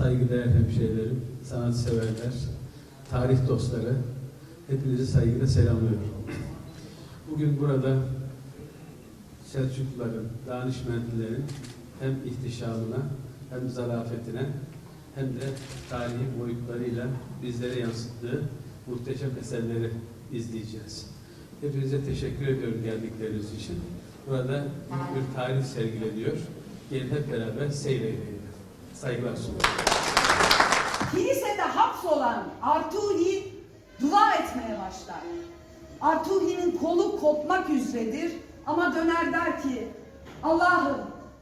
saygıdeğer hemşehrilerim, sanatseverler, tarih dostları, hepinizi saygıyla selamlıyorum. Bugün burada Selçukluların, Danişmentlilerin hem ihtişamına hem zarafetine hem de tarihi boyutlarıyla bizlere yansıttığı muhteşem eserleri izleyeceğiz. Hepinize teşekkür ediyorum geldikleriniz için. Burada büyük bir tarih sergileniyor. Gelin hep beraber seyredelim. Saygılar sunuyorum. Kilisede hapsolan Artuhi dua etmeye başlar. Artuhi'nin kolu kopmak üzeredir ama döner der ki Allah'ım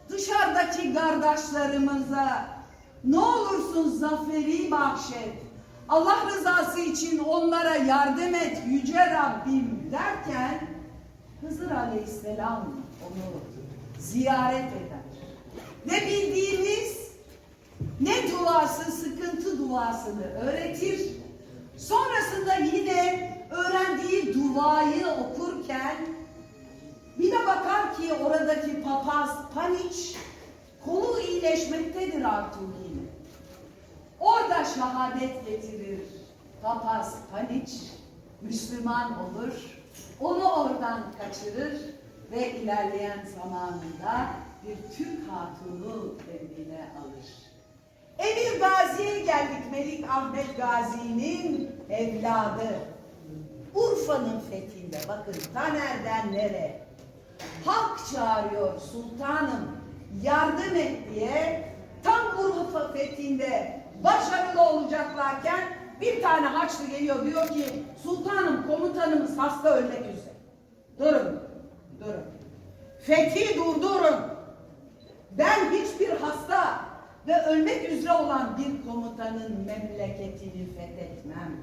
dışarıdaki kardeşlerimize ne olursun zaferi bahşet. Allah rızası için onlara yardım et yüce Rabbim derken Hızır Aleyhisselam onu ziyaret eder. Ve bildiğimiz ne duası, sıkıntı duasını öğretir. Sonrasında yine öğrendiği duayı okurken bir de bakar ki oradaki papaz Paniç kolu iyileşmektedir Artuhi'nin. Orada şehadet getirir papaz Paniç, Müslüman olur, onu oradan kaçırır ve ilerleyen zamanında bir Türk hatunu kendine alır. Emir Gazi'ye geldik Melik Ahmet Gazi'nin evladı. Urfa'nın fethinde bakın Taner'den nere? Halk çağırıyor sultanım yardım et diye tam Urfa fethinde başarılı olacaklarken bir tane haçlı geliyor diyor ki sultanım komutanımız hasta ölmek üzere. Durun, durun. Fethi durdurun. Ben hiçbir ve ölmek üzere olan bir komutanın memleketini fethetmem.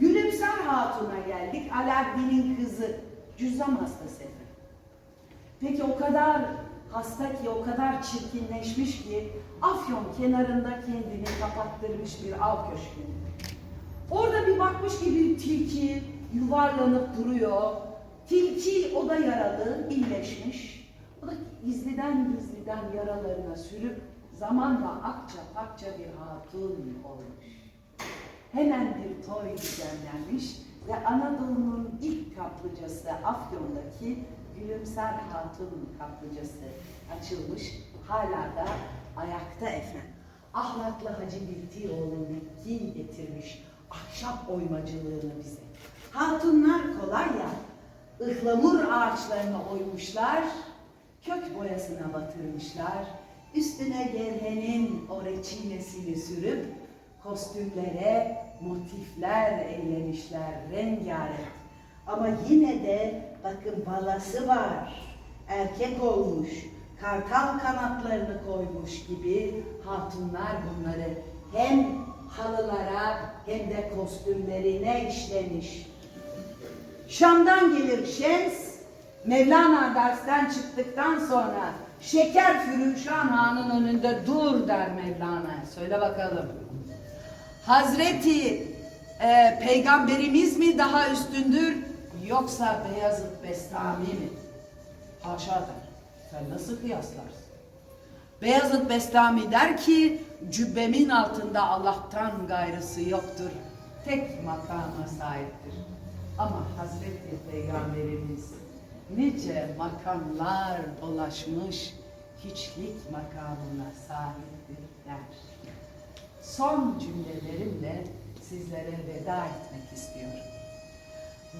Gülümser Hatun'a geldik. Alaaddin'in kızı. Cüzzam hastası. Peki o kadar hasta ki, o kadar çirkinleşmiş ki Afyon kenarında kendini kapattırmış bir av köşkünde. Orada bir bakmış ki bir tilki yuvarlanıp duruyor. Tilki o da yaralı, iyileşmiş. O da gizliden gizliden yaralarına sürüp zamanla akça pakça bir hatun olmuş. Hemen bir toy düzenlenmiş ve Anadolu'nun ilk kaplıcası Afyon'daki Gülümser Hatun kaplıcası açılmış. Hala da ayakta efendim. Ahlaklı Hacı Biltioğlu Mekki getirmiş ahşap oymacılığını bize. Hatunlar kolay ya, ıhlamur ağaçlarına oymuşlar, kök boyasına batırmışlar, üstüne gerhenin o reçinesini sürüp kostümlere motifler eylemişler rengarenk. Ama yine de bakın balası var, erkek olmuş, kartal kanatlarını koymuş gibi hatunlar bunları hem halılara hem de kostümlerine işlemiş. Şam'dan gelir Şems, Mevlana dersten çıktıktan sonra Şeker Fürüşan Han'ın önünde dur der Mevlana. Söyle bakalım. Hazreti e, Peygamberimiz mi daha üstündür yoksa Beyazıt Bestami mi? Haşa der. Sen nasıl kıyaslarsın? Beyazıt Bestami der ki cübbemin altında Allah'tan gayrısı yoktur. Tek makama sahiptir. Ama Hazreti Peygamberimiz nice makamlar dolaşmış hiçlik makamına sahiptir der. Son cümlelerimle sizlere veda etmek istiyorum.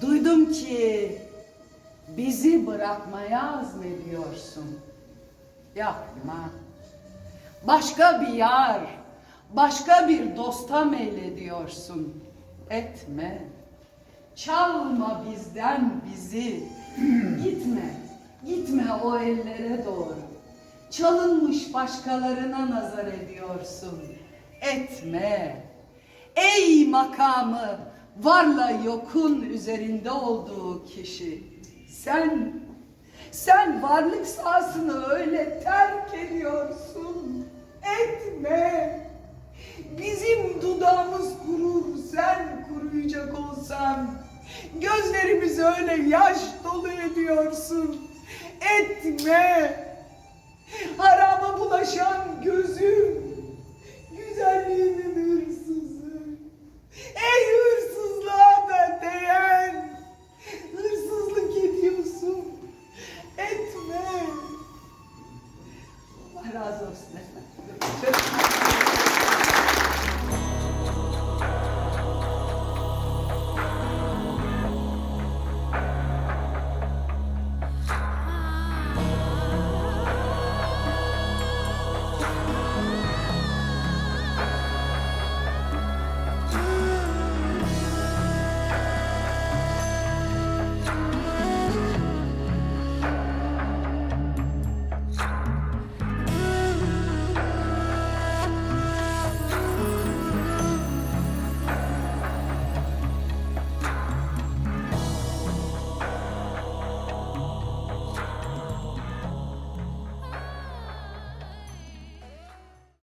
Duydum ki bizi bırakmaya azmediyorsun. Yapma. Başka bir yar, başka bir dosta meylediyorsun. Etme. Çalma bizden bizi. gitme, gitme o ellere doğru. Çalınmış başkalarına nazar ediyorsun. Etme. Ey makamı varla yokun üzerinde olduğu kişi. Sen, sen varlık sahasını öyle terk ediyorsun. yaş dolu ediyorsun. Etme. Harama bulaşan gözüm. Güzelliğimin hırsızı. Ey hırsızı.